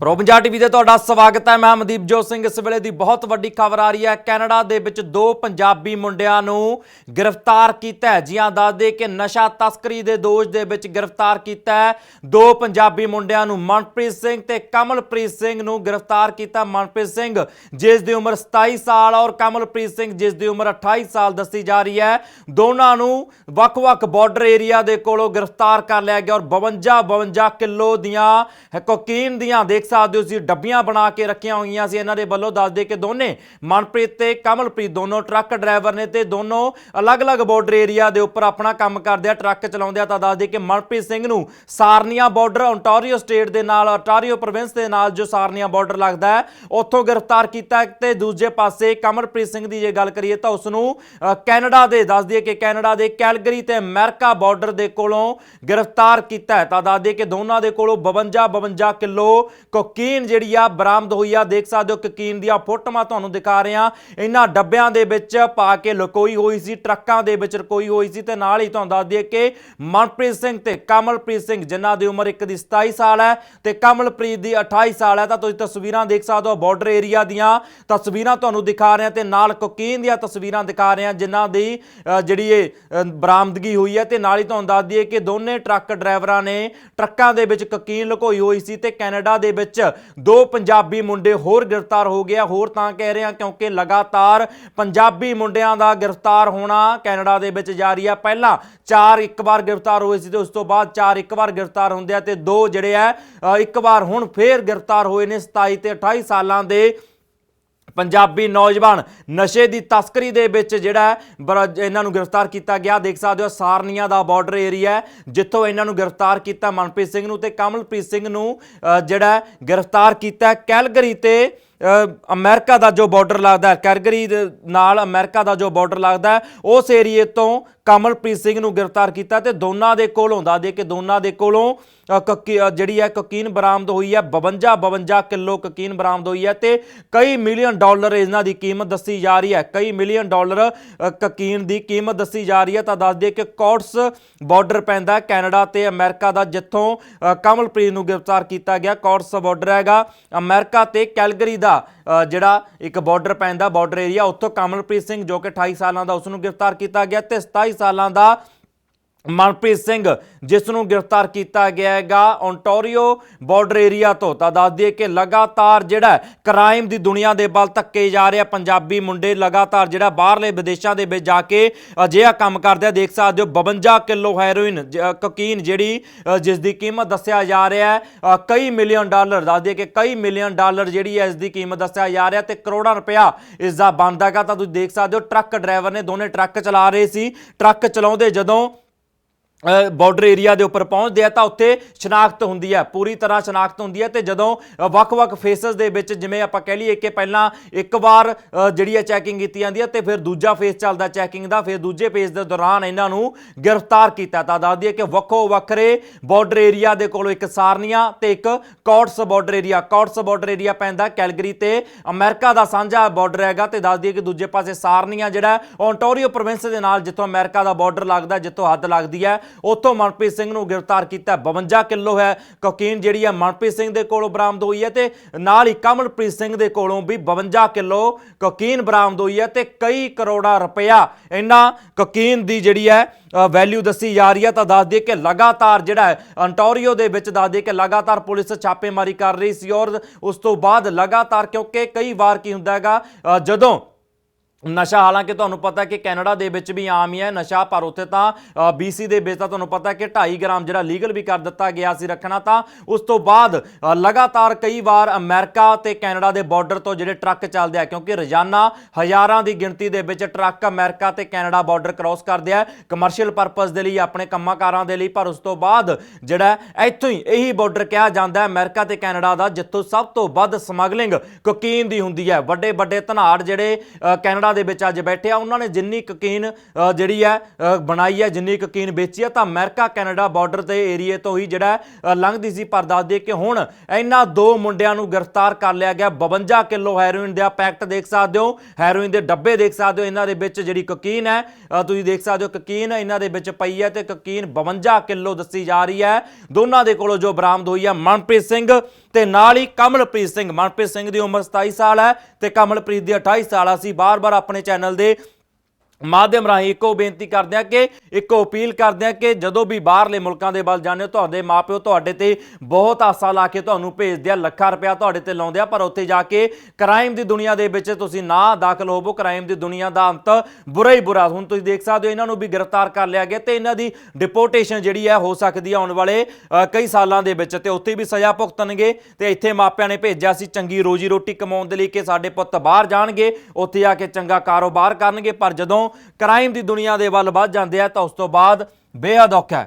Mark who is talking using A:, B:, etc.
A: Pro Punjab TV ਤੇ ਤੁਹਾਡਾ ਸਵਾਗਤ ਹੈ। ਮੈਂ ਮਨਦੀਪ ਜੋਤ ਸਿੰਘ। ਇਸ ਵੇਲੇ ਦੀ ਬਹੁਤ ਵੱਡੀ ਖਬਰ ਆ ਰਹੀ ਹੈ। ਕੈਨੇਡਾ ਦੇ ਵਿੱਚ ਦੋ ਪੰਜਾਬੀ ਮੁੰਡਿਆਂ ਨੂੰ ਗ੍ਰਿਫਤਾਰ ਕੀਤਾ ਹੈ। ਜੀਆਂ ਦੱਸਦੇ ਕਿ ਨਸ਼ਾ ਤਸਕਰੀ ਦੇ ਦੋਸ਼ ਦੇ ਵਿੱਚ ਗ੍ਰਿਫਤਾਰ ਕੀਤਾ ਹੈ। ਦੋ ਪੰਜਾਬੀ ਮੁੰਡਿਆਂ ਨੂੰ ਮਨਪ੍ਰੀਤ ਸਿੰਘ ਤੇ ਕਮਲਪ੍ਰੀਤ ਸਿੰਘ ਨੂੰ ਗ੍ਰਿਫਤਾਰ ਕੀਤਾ ਮਨਪ੍ਰੀਤ ਸਿੰਘ, ਜਿਸ ਦੀ ਉਮਰ 27 ਸਾਲ ਔਰ ਕਮਲਪ੍ਰੀਤ ਸਿੰਘ, ਜਿਸ ਦੀ ਉਮਰ 28 ਸਾਲ ਦੱਸੀ ਜਾ ਰਹੀ ਹੈ। ਦੋਨਾਂ ਨੂੰ ਵੱਖ-ਵੱਖ ਬਾਰਡਰ ਏਰੀਆ ਦੇ ਕੋਲੋਂ ਗ੍ਰਿਫਤਾਰ ਕਰ ਲਿਆ ਗਿਆ ਔਰ 52 52 ਕਿਲੋ ਦੀਆਂ ਕੋਕੀਨ ਦੀਆਂ ਦੇਖ ਸਕਦੇ ਹੋ ਤੁਸੀਂ ਡੱਬੀਆਂ ਬਣਾ ਕੇ ਰੱਖੀਆਂ ਹੋਈਆਂ ਸੀ। ਇਹਨਾਂ ਦੇ ਵੱਲੋਂ ਦੱਸ ਦੇ ਕਿ ਦੋਨੇ, ਮਨਪ੍ਰੀਤ ਤੇ ਕਮਲਪ੍ਰੀਤ, ਦੋਨੋਂ ਟਰੱਕ ਡਰਾਈਵਰ ਨੇ ਤੇ ਦੋਨੋਂ ਅਲੱਗ-ਅਲੱਗ ਬਾਰਡਰ ਏਰੀਆ ਦੇ ਉੱਪਰ ਆਪਣਾ ਕੰਮ ਕਰਦੇ ਆ, ਟਰੱਕ ਚਲਾਉਂਦੇ ਆ। ਤਾਂ ਦੱਸਦੇ ਕਿ ਮਨਪ੍ਰੀਤ ਸਿੰਘ ਨੂੰ ਸਾਰਨੀਆ ਬਾਰਡਰ ਓਨਟਾਰੀਓ ਸਟੇਟ ਦੇ ਨਾਲ ਓਨਟਾਰੀਓ ਪ੍ਰੋਵਿੰਸ ਦੇ ਨਾਲ ਜੋ ਸਾਰਨੀਆ ਬਾਰਡਰ ਲੱਗਦਾ ਹੈ, ਉੱਥੋਂ ਗ੍ਰਿਫਤਾਰ ਕੀਤਾ ਤੇ ਦੂਜੇ ਪਾਸੇ ਕਮਲਪ੍ਰੀਤ ਸਿੰਘ ਦੀ ਜੇ ਗੱਲ ਕਰੀਏ ਤਾਂ ਉਸ ਨੂੰ ਕੈਨੇਡਾ ਦੇ, ਦੱਸ ਦਈਏ ਕਿ ਕੈਨੇਡਾ ਦੇ ਕੈਲਗਰੀ ਤੇ ਅਮਰੀਕਾ ਬਾਰਡਰ ਦੇ ਕੋਲੋਂ ਗ੍ਰਿਫਤਾਰ ਕੀਤਾ ਤਾਂ ਦੱਸ ਦਈਏ ਕਿ ਦੋਨਾਂ ਦੇ ਕੋਲੋਂ 52 52 ਕਿਲੋ ਕੋਕੀਨ ਜਿਹੜੀ ਆ ਬਰਾਮਦ ਹੋਈ ਆ, ਦੇਖ ਸਕਦੇ ਹੋ ਕੋਕੀਨ ਦੀਆਂ ਫੋਟੋਆਂ ਤੁਹਾਨੂੰ ਦਿਖਾ ਰਹੇ ਆ ਇਹਨਾਂ ਡੱਬਿਆਂ ਦੇ ਵਿੱਚ ਪਾ ਕੇ ਲੁਕੋਈ ਹੋਈ ਸੀ, ਟਰੱਕਾਂ ਦੇ ਵਿੱਚ ਰਕੋਈ ਹੋਈ ਸੀ ਤੇ ਨਾਲ ਹੀ ਤੁਹਾਨੂੰ ਦੱਸ ਦਈਏ ਕਿ ਮਨਪ੍ਰੀਤ ਸਿੰਘ ਤੇ ਕਮਲਪ੍ਰੀਤ ਸਿੰਘ, ਜਿਨ੍ਹਾਂ ਦੀ ਉਮਰ ਇੱਕ ਦੀ 27 ਸਾਲ ਹੈ ਤੇ ਕਮਲਪ੍ਰੀਤ ਦੀ 28 ਸਾਲ ਹੈ, ਤਾਂ ਤੁਸੀਂ ਤਸਵੀਰਾਂ ਦੇਖ ਸਕਦੇ ਹੋ ਬਾਰਡਰ ਏਰੀਆ ਦੀਆਂ। ਤਸਵੀਰਾਂ ਤੁਹਾਨੂੰ ਦਿਖਾ ਰਹੇ ਹਾਂ ਤੇ ਨਾਲ ਕੋਕੀਨ ਦੀਆਂ ਤਸਵੀਰਾਂ ਦਿਖਾ ਰਹੇ ਹਾਂ, ਜਿਨ੍ਹਾਂ ਦੀ ਜਿਹੜੀ ਇਹ ਬਰਾਮਦਗੀ ਹੋਈ ਹੈ ਤੇ ਨਾਲ ਹੀ ਤੁਹਾਨੂੰ ਦੱਸ ਦਈਏ ਕਿ ਦੋਨੇ ਟਰੱਕ ਡਰਾਈਵਰਾਂ ਨੇ ਟਰੱਕਾਂ ਦੇ ਵਿੱਚ ਕੋਕੀਨ ਲੁਕੋਈ ਹੋਈ ਸੀ ਤੇ ਕੈਨੇਡਾ ਦੇ ਵਿੱਚ ਦੋ ਪੰਜਾਬੀ ਮੁੰਡੇ ਹੋਰ ਗ੍ਰਿਫਤਾਰ ਹੋ ਗਿਆ ਹੋਰ ਤਾਂ ਕਹਿ ਰਹੇ ਹਾਂ ਕਿਉਂਕਿ ਲਗਾਤਾਰ ਪੰਜਾਬੀ ਮੁੰਡਿਆਂ ਦਾ ਗ੍ਰਿਫਤਾਰ ਹੋਣਾ ਕੈਨੇਡਾ ਦੇ ਵਿੱਚ ਜਾਰੀ ਆ। ਪਹਿਲਾਂ ਚਾਰ ਇੱਕ ਵਾਰ ਗ੍ਰਿਫਤਾਰ ਹੋਏ ਸੀ ਤੇ ਉਸ ਤੋਂ ਬਾਅਦ ਚਾਰ ਇੱਕ ਵਾਰ ਗ੍ਰਿਫਤਾਰ ਹੁੰਦੇ ਆ ਤੇ ਦੋ ਜਿਹੜੇ ਆ ਇੱਕ ਵਾਰ ਹੁਣ ਫੇਰ ਗ੍ਰਿਫਤਾਰ ਹੋਏ ਨੇ। 27 ਤੇ 28 ਸਾਲਾਂ ਦੇ ਪੰਜਾਬੀ ਨੌਜਵਾਨ ਨਸ਼ੇ ਦੀ ਤਸਕਰੀ ਦੇ ਵਿੱਚ ਜਿਹੜਾ ਹੈ, ਇਹਨਾਂ ਨੂੰ ਗ੍ਰਿਫਤਾਰ ਕੀਤਾ ਗਿਆ। ਦੇਖ ਸਕਦੇ ਹੋ ਸਾਰਨੀਆ ਦਾ ਬਾਰਡਰ ਏਰੀਆ ਹੈ, ਜਿੱਥੋਂ ਇਹਨਾਂ ਨੂੰ ਗ੍ਰਿਫਤਾਰ ਕੀਤਾ ਮਨਪ੍ਰੀਤ ਸਿੰਘ ਨੂੰ ਤੇ ਕਮਲਪ੍ਰੀਤ ਸਿੰਘ ਨੂੰ ਜਿਹੜਾ ਗ੍ਰਿਫਤਾਰ ਕੀਤਾ ਕੈਲਗਰੀ ਤੇ ਅਮਰੀਕਾ ਦਾ ਜੋ ਬਾਰਡਰ ਲੱਗਦਾ ਹੈ ਕੈਲਗਰੀ ਦੇ ਨਾਲ ਅਮਰੀਕਾ ਦਾ ਜੋ ਬਾਰਡਰ ਲੱਗਦਾ ਹੈ ਉਸ ਏਰੀਏ ਤੋਂ ਕਮਲਪ੍ਰੀਤ ਸਿੰਘ ਨੂੰ ਗ੍ਰਿਫਤਾਰ ਕੀਤਾ ਤੇ ਦੋਨਾਂ ਦੇ ਕੋਲੋਂ ਦੱਸ ਦੇ ਕਿ ਦੋਨਾਂ ਦੇ ਕੋਲੋਂ ਅ, ਕੋਕੀ- ਜਿਹੜੀ ਹੈ ਕੋਕੀਨ ਬਰਾਮਦ ਹੋਈ ਹੈ 52 52 ਕਿਲੋ ਕੋਕੀਨ ਬਰਾਮਦ ਹੋਈ ਹੈ ਤੇ ਕਈ ਮਿਲੀਅਨ ਡਾਲਰ ਇਹਨਾਂ ਦੀ ਕੀਮਤ ਦੱਸੀ ਜਾ ਰਹੀ ਹੈ। ਕਈ ਮਿਲੀਅਨ ਡਾਲਰ ਅ, ਕੋਕੀਨ ਦੀ ਕੀਮਤ ਦੱਸੀ ਜਾ ਰਹੀ ਹੈ ਤਾਂ ਦੱਸ ਦਈਏ ਕਿ ਕੌਟਸ ਬਾਰਡਰ ਪੈਂਦਾ ਕੈਨੇਡਾ ਤੇ ਅਮਰੀਕਾ ਦਾ ਜਿੱਥੋਂ ਕਮਲਪ੍ਰੀਤ ਨੂੰ ਗ੍ਰਿਫਤਾਰ ਕੀਤਾ ਗਿਆ। ਕੋਟਸ ਬਾਰਡਰ ਹੈਗਾ ਅਮਰੀਕਾ ਤੇ ਕੈਲਗਰੀ ਦਾ ਅ, ਜਿਹੜਾ ਇੱਕ ਬਾਰਡਰ ਪੈਂਦਾ ਬਾਰਡਰ ਏਰੀਆ ਉੱਥੋਂ ਕਮਲਪ੍ਰੀਤ ਸਿੰਘ ਜੋ ਕਿ 28 ਸਾਲਾਂ ਦਾ ਉਸ ਨੂੰ ਗ੍ਰਿਫਤਾਰ ਕੀਤਾ ਗਿਆ ਤੇ 27 ਸਾਲਾਂ ਦਾ ਮਨਪ੍ਰੀਤ ਸਿੰਘ, ਜਿਸ ਨੂੰ ਗ੍ਰਿਫਤਾਰ ਕੀਤਾ ਗਿਆ ਹੈਗਾ ਓਨਟਾਰੀਓ ਬਾਰਡਰ ਏਰੀਆ ਤੋਂ, ਤਾਂ ਦੱਸ ਦਈਏ ਕਿ ਲਗਾਤਾਰ ਜਿਹੜਾ ਕ੍ਰਾਈਮ ਦੀ ਦੁਨੀਆ ਦੇ ਵੱਲ ਧੱਕੇ ਜਾ ਰਿਹਾ, ਪੰਜਾਬੀ ਮੁੰਡੇ ਲਗਾਤਾਰ ਜਿਹੜਾ ਬਾਹਰਲੇ ਵਿਦੇਸ਼ਾਂ ਦੇ ਵਿੱਚ ਜਾ ਕੇ ਅਜਿਹਾ ਕੰਮ ਕਰਦੇ ਆ। ਦੇਖ ਸਕਦੇ ਹੋ 52 ਕਿਲੋ ਹੈਰੋਇਨ ਕੋਕੀਨ ਜਿਹੜੀ ਜਿਸ ਦੀ ਕੀਮਤ ਦੱਸਿਆ ਜਾ ਰਿਹਾ ਹੈ ਕਈ ਮਿਲੀਅਨ ਡਾਲਰ ਦੱਸ ਦਈਏ ਕਿ ਕਈ ਮਿਲੀਅਨ ਡਾਲਰ ਜਿਹੜੀ ਹੈ ਇਸ ਦੀ ਕੀਮਤ ਦੱਸਿਆ ਜਾ ਰਿਹਾ ਤੇ ਕਰੋੜਾਂ ਰੁਪਇਆ ਇਸ ਦਾ ਬਣਦਾਗਾ ਤਾਂ ਤੁਸੀਂ ਦੇਖ ਸਕਦੇ ਹੋ, ਟਰੱਕ ਡਰਾਈਵਰ ਨੇ ਦੋਨੇ ਟਰੱਕ ਚਲਾ ਰਹੇ ਸੀ। ਟਰੱਕ ਚਲਾਉਂਦੇ ਜਦੋਂ ਬਾਰਡਰ ਏਰੀਆ ਦੇ ਉੱਪਰ ਪਹੁੰਚਦੇ ਆ ਤਾਂ ਉੱਥੇ ਸ਼ਨਾਖਤ ਹੁੰਦੀ ਹੈ ਪੂਰੀ ਤਰ੍ਹਾਂ ਸ਼ਨਾਖਤ ਹੁੰਦੀ ਹੈ ਤੇ ਜਦੋਂ ਵੱਖ-ਵੱਖ ਫੇਸਸ ਦੇ ਵਿੱਚ ਜਿਵੇਂ ਆਪਾਂ ਕਹਿ ਲਈਏ ਕਿ ਪਹਿਲਾਂ ਇੱਕ ਵਾਰ ਜਿਹੜੀ ਹੈ ਚੈਕਿੰਗ ਕੀਤੀ ਜਾਂਦੀ ਹੈ ਤੇ ਫਿਰ ਦੂਜਾ ਫੇਸ ਚੱਲਦਾ ਚੈਕਿੰਗ ਦਾ ਫਿਰ ਦੂਜੇ ਫੇਸ ਦੇ ਦੌਰਾਨ ਇਹਨਾਂ ਨੂੰ ਗ੍ਰਿਫਤਾਰ ਕੀਤਾ। ਤਾਂ ਦੱਸ ਦਈਏ ਕਿ ਵੱਖੋ ਵੱਖਰੇ ਬਾਰਡਰ ਏਰੀਆ ਦੇ ਕੋਲੋਂ ਇੱਕ ਸਾਰਨੀਆ ਤੇ ਇੱਕ Coutts border area Coutts border area ਪੈਂਦਾ ਕੈਲਗਰੀ ਤੇ ਅਮਰੀਕਾ ਦਾ ਸਾਂਝਾ ਬਾਰਡਰ ਹੈਗਾ ਤੇ ਦੱਸ ਦਈਏ ਕਿ ਦੂਜੇ ਪਾਸੇ ਸਾਰਨੀਆ ਜਿਹੜਾ ਹੈ, ਪ੍ਰੋਵਿੰਸ ਦੇ ਨਾਲ ਜਿੱਥੋਂ ਅਮਰੀਕਾ ਦਾ ਬਾਰਡਰ ਲੱਗਦਾ ਜਿੱਥੋਂ ਹੱਦ ਲੱਗਦੀ ਹੈ ਉੱਥੋਂ ਮਨਪ੍ਰੀਤ ਸਿੰਘ ਨੂੰ ਗ੍ਰਿਫਤਾਰ ਕੀਤਾ 52 ਕਿਲੋ ਹੈ। ਕੋਕੀਨ ਜਿਹੜੀ ਹੈ ਮਨਪ੍ਰੀਤ ਸਿੰਘ ਦੇ ਕੋਲੋਂ ਬਰਾਮਦ ਹੋਈ ਹੈ ਤੇ ਨਾਲ ਹੀ ਕਮਲਪ੍ਰੀਤ ਸਿੰਘ ਦੇ ਕੋਲੋਂ ਵੀ 52 ਕਿਲੋ ਕੋਕੀਨ ਬਰਾਮਦ ਹੋਈ ਹੈ ਤੇ ਕਈ ਕਰੋੜਾ ਰੁਪਇਆ ਇਹਨਾਂ ਕੋਕੀਨ ਦੀ ਜਿਹੜੀ ਹੈ ਵੈਲਿਊ ਦੱਸੀ ਜਾ ਰਹੀ ਹੈ। ਤਾਂ ਦੱਸ ਦਈਏ ਕਿ ਲਗਾਤਾਰ ਜਿਹੜਾ ਹੈ, ਅੰਟੋਰੀਓ ਦੇ ਵਿੱਚ ਦੱਸ ਦਈਏ ਕਿ ਲਗਾਤਾਰ ਪੁਲਿਸ ਛਾਪੇਮਾਰੀ ਕਰ ਰਹੀ ਸੀ ਔਰ ਉਸ ਤੋਂ ਬਾਅਦ ਲਗਾਤਾਰ ਕਿਉਂਕਿ ਕਈ ਵਾਰ ਕੀ ਹੁੰਦਾ ਹੈਗਾ ਜਦੋਂ ਨਸ਼ਾ, ਹਾਲਾਂਕਿ ਤੁਹਾਨੂੰ ਪਤਾ ਕਿ ਕੈਨੇਡਾ ਦੇ ਵਿੱਚ ਵੀ ਆਮ ਹੀ ਹੈ ਨਸ਼ਾ, ਪਰ ਉੱਥੇ ਤਾਂ BC ਦੇ ਵਿੱਚ ਤਾਂ ਤੁਹਾਨੂੰ ਪਤਾ ਕਿ 2.5 ਗ੍ਰਾਮ ਜਿਹੜਾ ਲੀਗਲ ਵੀ ਕਰ ਦਿੱਤਾ ਗਿਆ ਸੀ ਰੱਖਣਾ, ਤਾਂ ਉਸ ਤੋਂ ਬਾਅਦ ਲਗਾਤਾਰ ਕਈ ਵਾਰ ਅਮਰੀਕਾ ਤੇ ਕੈਨੇਡਾ ਦੇ ਬਾਰਡਰ ਤੋਂ ਜਿਹੜੇ ਟਰੱਕ ਚੱਲਦੇ ਆ, ਕਿਉਂਕਿ ਰੋਜ਼ਾਨਾ ਹਜ਼ਾਰਾਂ ਦੀ ਗਿਣਤੀ ਦੇ ਵਿੱਚ ਟਰੱਕ ਅਮਰੀਕਾ ਤੇ ਕੈਨੇਡਾ ਬਾਰਡਰ ਕ੍ਰਾਸ ਕਰਦੇ ਆ ਕਮਰਸ਼ੀਅਲ ਪਰਪਸ ਦੇ ਲਈ, ਆਪਣੇ ਕੰਮਾਂ ਕਾਰਾਂ ਦੇ ਲਈ, ਪਰ ਉਸ ਤੋਂ ਬਾਅਦ ਜਿਹੜਾ ਇੱਥੋਂ ਹੀ ਇਹੀ ਬਾਰਡਰ ਕਿਹਾ ਜਾਂਦਾ ਹੈ ਅਮਰੀਕਾ ਤੇ ਕੈਨੇਡਾ ਦਾ, ਜਿੱਥੋਂ ਸਭ ਤੋਂ ਵੱਧ ਸਮਗਲਿੰਗ, ਕੋਕੀਨ ਦੀ ਹੁੰਦੀ ਹੈ। ਵੱਡੇ ਵੱਡੇ ਧਨਾੜ ਜਿਹੜੇ ਕੈਨੇਡਾ ਕੈਨੇਡਾ ਦੇ ਵਿੱਚ ਅੱਜ ਬੈਠੇ ਆ। ਉਹਨਾਂ ਨੇ ਜਿੰਨੀ ਕੋਕੀਨ ਜਿਹੜੀ ਹੈ ਬਣਾਈ ਹੈ, ਜਿੰਨੀ ਕੋਕੀਨ ਵੇਚੀ ਹੈ, ਤਾਂ ਅਮਰੀਕਾ, ਕੈਨੇਡਾ ਬਾਰਡਰ ਤੇ ਏਰੀਏ ਤੋਂ ਹੀ ਜਿਹੜਾ ਲੰਘਦੀ ਸੀ। ਪਰ ਦੱਸ ਦੇ ਕਿ ਹੁਣ ਇਹਨਾਂ ਦੋ ਮੁੰਡਿਆਂ ਨੂੰ ਗ੍ਰਿਫਤਾਰ ਕਰ ਲਿਆ ਗਿਆ। 52 ਕਿਲੋ ਹੈਰੋਇਨ ਦਾ ਪੈਕਟ ਦੇਖ ਸਕਦੇ ਹੋ। ਹੈਰੋਇਨ ਦੇ ਡੱਬੇ ਦੇਖ ਸਕਦੇ ਹੋ। ਇਹਨਾਂ ਦੇ ਵਿੱਚ ਜਿਹੜੀ ਕੋਕੀਨ ਹੈ ਤੁਸੀਂ ਦੇਖ ਸਕਦੇ ਹੋ, ਕੋਕੀਨ ਇਹਨਾਂ ਦੇ ਵਿੱਚ ਪਈ ਹੈ ਤੇ ਕਕੀਨ 52 ਕਿਲੋ ਦੱਸੀ ਜਾ ਰਹੀ ਹੈ। ਦੋਨਾਂ ਦੇ ਕੋਲੋਂ ਜੋ ਬਰਾਮਦ ਹੋਈ ਹੈ, ਮਨਪ੍ਰੀਤ ਸਿੰਘ ਤੇ ਨਾਲ ਹੀ ਕਮਲਪ੍ਰੀਤ ਸਿੰਘ। ਮਨਪ੍ਰੀਤ ਸਿੰਘ ਦੀ ਉਮਰ 27 ਸਾਲ ਹੈ ਤੇ ਕਮਲਪ੍ਰੀਤ ਦੀ 28 ਸਾਲ ਅਸੀਂ ਬਾਰ-ਬਾਰ ਆਪਣੇ ਚੈਨਲ ਦੇ ਮਾਧਿਅਮ ਰਾਹੀਂ ਇੱਕੋ ਬੇਨਤੀ ਕਰਦੇ ਆ ਕਿ, ਇੱਕੋ ਅਪੀਲ ਕਰਦੇ ਆ ਕਿ ਜਦੋਂ ਵੀ ਬਾਹਰਲੇ ਮੁਲਕਾਂ ਦੇ ਵੱਲ ਜਾਂਦੇ ਹੋ, ਤੁਹਾਡੇ ਮਾਪਿਓ ਤੁਹਾਡੇ ਤੇ ਬਹੁਤ ਆਸਾ ਲਾ ਕੇ ਤੁਹਾਨੂੰ ਭੇਜਦੇ ਆ, ਲੱਖਾਂ ਰੁਪਇਆ ਤੁਹਾਡੇ ਤੇ ਲਾਉਂਦੇ ਆ, ਪਰ ਉੱਥੇ ਜਾ ਕੇ ਕ੍ਰਾਈਮ ਦੀ ਦੁਨੀਆ ਦੇ ਵਿੱਚ ਤੁਸੀਂ ਨਾ ਦਾਖਲ ਹੋਵੋ ਕ੍ਰਾਈਮ ਦੀ ਦੁਨੀਆ ਦਾ ਅੰਤ ਬੁਰਾ ਹੀ ਬੁਰਾ। ਹੁਣ ਤੁਸੀਂ ਦੇਖ ਸਕਦੇ ਹੋ, ਇਹਨਾਂ ਨੂੰ ਵੀ ਗ੍ਰਿਫਤਾਰ ਕਰ ਲਿਆ ਗਿਆ ਤੇ ਇਹਨਾਂ ਦੀ ਡਿਪੋਰਟੇਸ਼ਨ ਜਿਹੜੀ ਹੈ, ਹੋ ਸਕਦੀ ਹੈ ਆਉਣ ਵਾਲੇ ਕਈ ਸਾਲਾਂ ਦੇ ਵਿੱਚ ਤੇ ਉੱਥੇ ਵੀ ਸਜ਼ਾ ਭੁਗਤਣਗੇ ਤੇ ਇੱਥੇ ਮਾਪਿਆਂ ਨੇ ਭੇਜਿਆ ਸੀ, ਚੰਗੀ ਰੋਜੀ ਰੋਟੀ ਕਮਾਉਣ ਦੇ ਲਈ ਕਿ ਸਾਡੇ ਪੁੱਤ ਬਾਹਰ ਜਾਣਗੇ, ਉੱਥੇ ਆ ਕੇ ਚੰਗਾ ਕਾਰੋਬਾਰ ਕਰਨਗੇ, ਪਰ ਜਦੋਂ ਕ੍ਰਾਈਮ ਦੀ ਦੁਨੀਆ ਦੇ ਵੱਲ ਵੱਧ ਜਾਂਦੇ ਆ ਤਾਂ ਉਸ ਤੋਂ ਬਾਅਦ ਬੇਹੱਦ ਔਖਾ ਹੈ।